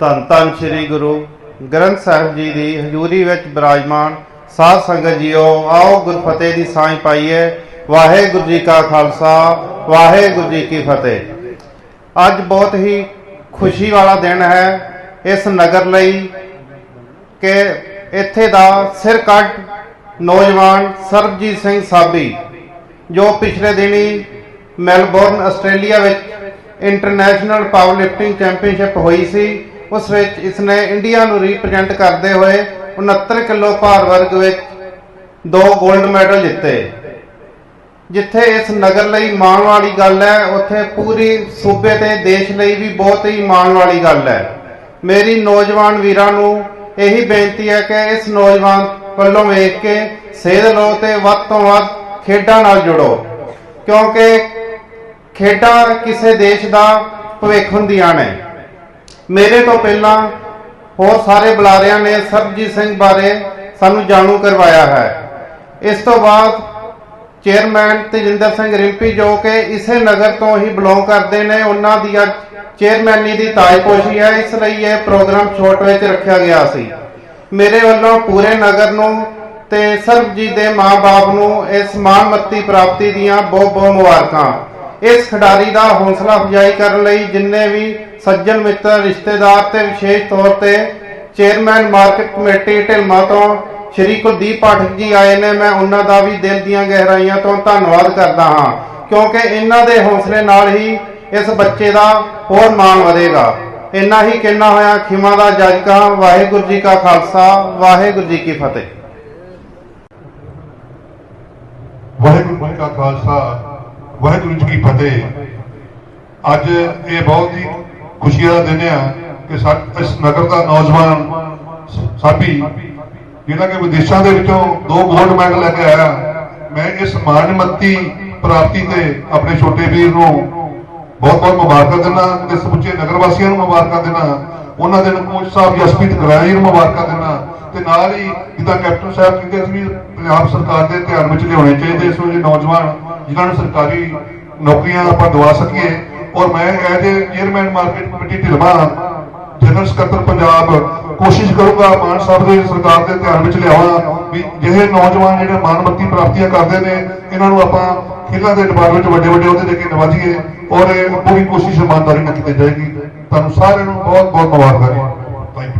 ਧੰਨ ਧੰਨ ਸ੍ਰੀ ਗੁਰੂ ਗ੍ਰੰਥ ਸਾਹਿਬ ਜੀ ਦੀ ਹਜ਼ੂਰੀ ਵਿੱਚ ਬਿਰਾਜਮਾਨ ਸਾਧ ਸੰਗਤ ਜੀਓ, ਆਓ ਗੁਰਫਤਿਹ ਦੀ ਸਾਂਝ ਪਾਈਏ। ਵਾਹਿਗੁਰੂ ਜੀ ਕਾ ਖਾਲਸਾ, ਵਾਹਿਗੁਰੂ ਜੀ ਕੀ ਫਤਿਹ। ਅੱਜ ਬਹੁਤ ਹੀ ਖੁਸ਼ੀ ਵਾਲਾ ਦਿਨ ਹੈ ਇਸ ਨਗਰ ਲਈ ਕਿ ਇੱਥੇ ਦਾ ਸਿਰ ਕੱਟ ਨੌਜਵਾਨ ਸਰਬਜੀਤ ਸਿੰਘ ਸਾਬੀ, ਜੋ ਪਿਛਲੇ ਦਿਨੀ ਮੈਲਬੌਰਨ ਆਸਟ੍ਰੇਲੀਆ ਵਿੱਚ ਇੰਟਰਨੈਸ਼ਨਲ ਪਾਵਰ ਲਿਫਟਿੰਗ ਚੈਂਪੀਅਨਸ਼ਿਪ ਹੋਈ ਸੀ ਉਸ ਵਿੱਚ ਇਸਨੇ ਇੰਡੀਆ ਨੂੰ ਰਿਪਰੈਜ਼ੈਂਟ ਕਰਦੇ ਹੋਏ 69 ਕਿਲੋ ਭਾਰ ਵਰਗ ਵਿੱਚ ਦੋ 골ਡ ਮੈਡਲ ਜਿੱਤੇ। ਜਿੱਥੇ ਇਸ ਨਗਰ ਲਈ ਮਾਣ ਵਾਲੀ ਗੱਲ ਹੈ, ਉੱਥੇ ਪੂਰੀ ਸੂਬੇ ਤੇ ਦੇਸ਼ ਲਈ ਵੀ ਬਹੁਤ ਹੀ ਮਾਣ ਵਾਲੀ ਗੱਲ ਹੈ। ਮੇਰੀ ਨੌਜਵਾਨ ਵੀਰਾਂ ਨੂੰ ਇਹੀ ਬੇਨਤੀ ਹੈ ਕਿ ਇਸ ਨੌਜਵਾਨ ਵੱਲੋਂ ਵੇਖ ਕੇ ਸੇਧ ਲਓ ਤੇ ਵੱਧ ਤੋਂ ਵੱਧ ਖੇਡਾਂ ਨਾਲ ਜੁੜੋ, ਕਿਉਂਕਿ ਖੇਡਾਂ ਕਿਸੇ ਦੇਸ਼ ਦਾ ਭਵਿੱਖ ਹੁੰਦੀਆਂ ਨੇ। ਮੇਰੇ ਤੋਂ ਪਹਿਲਾਂ ਹੋਰ ਸਾਰੇ ਬੁਲਾਰਿਆਂ ਨੇ ਸਰਬਜੀਤ ਸਿੰਘ ਬਾਰੇ ਸਾਨੂੰ ਜਾਣੂ ਕਰਵਾਇਆ ਹੈ। ਇਸ ਤੋਂ ਬਾਅਦ ਚੇਅਰਮੈਨ ਤੇਜਿੰਦਰ ਸਿੰਘ ਰਿੰਪੀ ਜੋ ਕਿ ਇਸੇ ਨਗਰ ਤੋਂ ਹੀ ਬਿਲੋਂਗ ਕਰਦੇ ਨੇ, ਉਹਨਾਂ ਦੀ ਅੱਜ ਚੇਅਰਮੈਨੀ ਦੀ ਤਾਜਪੋਸ਼ੀ ਹੈ। ਇਸ ਲਈ ਇਹ ਪ੍ਰੋਗਰਾਮ ਛੋਟ ਵਿੱਚ ਰੱਖਿਆ ਗਿਆ ਸੀ। ਮੇਰੇ ਵੱਲੋਂ ਪੂਰੇ ਨਗਰ ਨੂੰ ਤੇ ਸਰਬਜੀਤ ਦੇ ਮਾਂ-ਬਾਪ ਨੂੰ ਇਸ ਮਾਣਮੱਤੀ ਪ੍ਰਾਪਤੀ ਦੀਆਂ ਬਹੁਤ-ਬਹੁਤ ਮੁਬਾਰਕਾਂ। ਇਸ ਖਿਡਾਰੀ ਦਾ ਹੌਸਲਾ ਅਫਜ਼ਾਈ ਕਰਨ ਲਈ ਜਿੰਨੇ ਵੀ ਸੱਜਣ ਮਿੱਤਰ, ਰਿਸ਼ਤੇਦਾਰ ਤੇ ਵਿਸ਼ੇਸ਼ ਤੌਰ ਤੇ ਚੇਅਰਮੈਨ ਮਾਰਕੀਟ ਕਮੇਟੀ ਢਿਲਮਾ ਤੋਂ ਸ਼੍ਰੀ ਕੁਲਦੀਪ ਪਾਠਕ ਜੀ ਆਏ ਨੇ। ਮੈਂ ਉਹਨਾਂ ਦਾ ਵੀ ਦਿਲ ਦੀਆਂ ਗਹਿਰਾਈਆਂ ਤੋਂ ਧੰਨਵਾਦ ਕਰਦਾ ਹਾਂ, ਕਿਉਂਕਿ ਇਹਨਾਂ ਦੇ ਹੌਸਲੇ ਨਾਲ ਹੀ ਇਸ ਬੱਚੇ ਦਾ ਹੋਰ ਮਾਣ ਵਧੇਗਾ। ਇੰਨਾ ਹੀ ਕਹਿਣਾ ਹੋਇਆ, ਖਿਮਾ ਦਾ ਜੱਜ ਕਾ ਵਾਹਿਗੁਰੂ ਜੀ ਕਾ ਖਾਲਸਾ, ਵਾਹਿਗੁਰੂ ਜੀ ਕੀ ਫਤਿਹ। ਵਾਹਿਗੁਰੂ ਜੀ ਕਾ ਖਾਲਸਾ, ਵਾਹਿਗੁਰੂ ਜੀ ਕੀ ਫਤਿਹ। ਅੱਜ ਇਹ ਬਹੁਤ ਹੀ ਖੁਸ਼ੀਆਂ ਦਿੰਦੇ ਦਿਨ ਆ ਕਿ ਇਸ ਨਗਰ ਦਾ ਨੌਜਵਾਨ ਸ- ਸਾਬੀ, ਜਿਹੜਾ ਕਿ ਵਿਦੇਸ਼ਾਂ ਦੇ ਵਿੱਚੋਂ ਦੋ ਗੋਲਡ ਮੈਡਲ ਲੈ ਕੇ ਆਇਆ, ਮੈਂ ਇਸ ਮਾਣਮੱਤੀ ਪ੍ਰਾਪਤੀ ਤੇ ਆਪਣੇ ਛੋਟੇ ਵੀਰ ਨੂੰ ਬਹੁਤ ਬਹੁਤ ਮੁਬਾਰਕਾਂ ਦਿੰਦਾ, ਤੇ ਸਮੁੱਚੇ ਨਗਰ ਵਾਸੀਆਂ ਨੂੰ ਮੁਬਾਰਕਾਂ ਦਿੰਦਾ, ਉਹਨਾਂ ਦੇ ਕੋਚ ਸਾਹਿਬ ਜਸਪੀਤ ਗਰਾਈ ਨੂੰ ਮੁਬਾਰਕਾਂ ਦਿੰਦਾ, ਤੇ ਨਾਲ ਹੀ ਜਿੱਦਾਂ ਕੈਪਟਨ ਸਾਹਿਬ ਕਹਿੰਦੇ ਸੀ ਪੰਜਾਬ ਸਰਕਾਰ ਦੇ ਧਿਆਨ ਵਿੱਚ ਲਿਆਉਣੇ ਚਾਹੀਦੇ, ਇਸ ਵੇਲੇ ਨੌਜਵਾਨ, ਜਿਨ੍ਹਾਂ ਨੂੰ ਸਰਕਾਰੀ ਨੌਕਰੀਆਂ ਆਪਾਂ ਦਵਾ ਸਕੀਏ ਔਰ ਮੈਂ as a chairman market committee ਢਿਲਮਾ general ਸਕੱਤਰ ਪੰਜਾਬ, ਕੋਸ਼ਿਸ਼ ਕਰੂੰਗਾ ਮਾਨ ਸਾਹਿਬ ਦੇ ਸਰਕਾਰ ਦੇ ਧਿਆਨ ਵਿੱਚ ਲਿਆਵਾਂ ਵੀ ਜਿਹੇ ਨੌਜਵਾਨ ਜਿਹੜੇ ਮਾਨਮੱਤੀ ਪ੍ਰਾਪਤੀਆਂ ਕਰਦੇ ਨੇ, ਇਹਨਾਂ ਨੂੰ ਆਪਾਂ ਖੇਲਾਂ ਦੇ ਡਿਪਾਰਟਮੈਂਟ ਵਿੱਚ ਵੱਡੇ ਵੱਡੇ ਅਹੁਦੇ ਦੇ ਕੇ ਨਵਾਜੀਏ ਔਰ ਇਹ ਪੂਰੀ ਕੋਸ਼ਿਸ਼ ਇਮਾਨਦਾਰੀ ਨਾਲ ਕੀਤੀ ਜਾਏਗੀ। ਤੁਹਾਨੂੰ ਸਾਰਿਆਂ ਨੂੰ ਬਹੁਤ ਬਹੁਤ ਮੁਬਾਰਕਾਂ ਜੀ।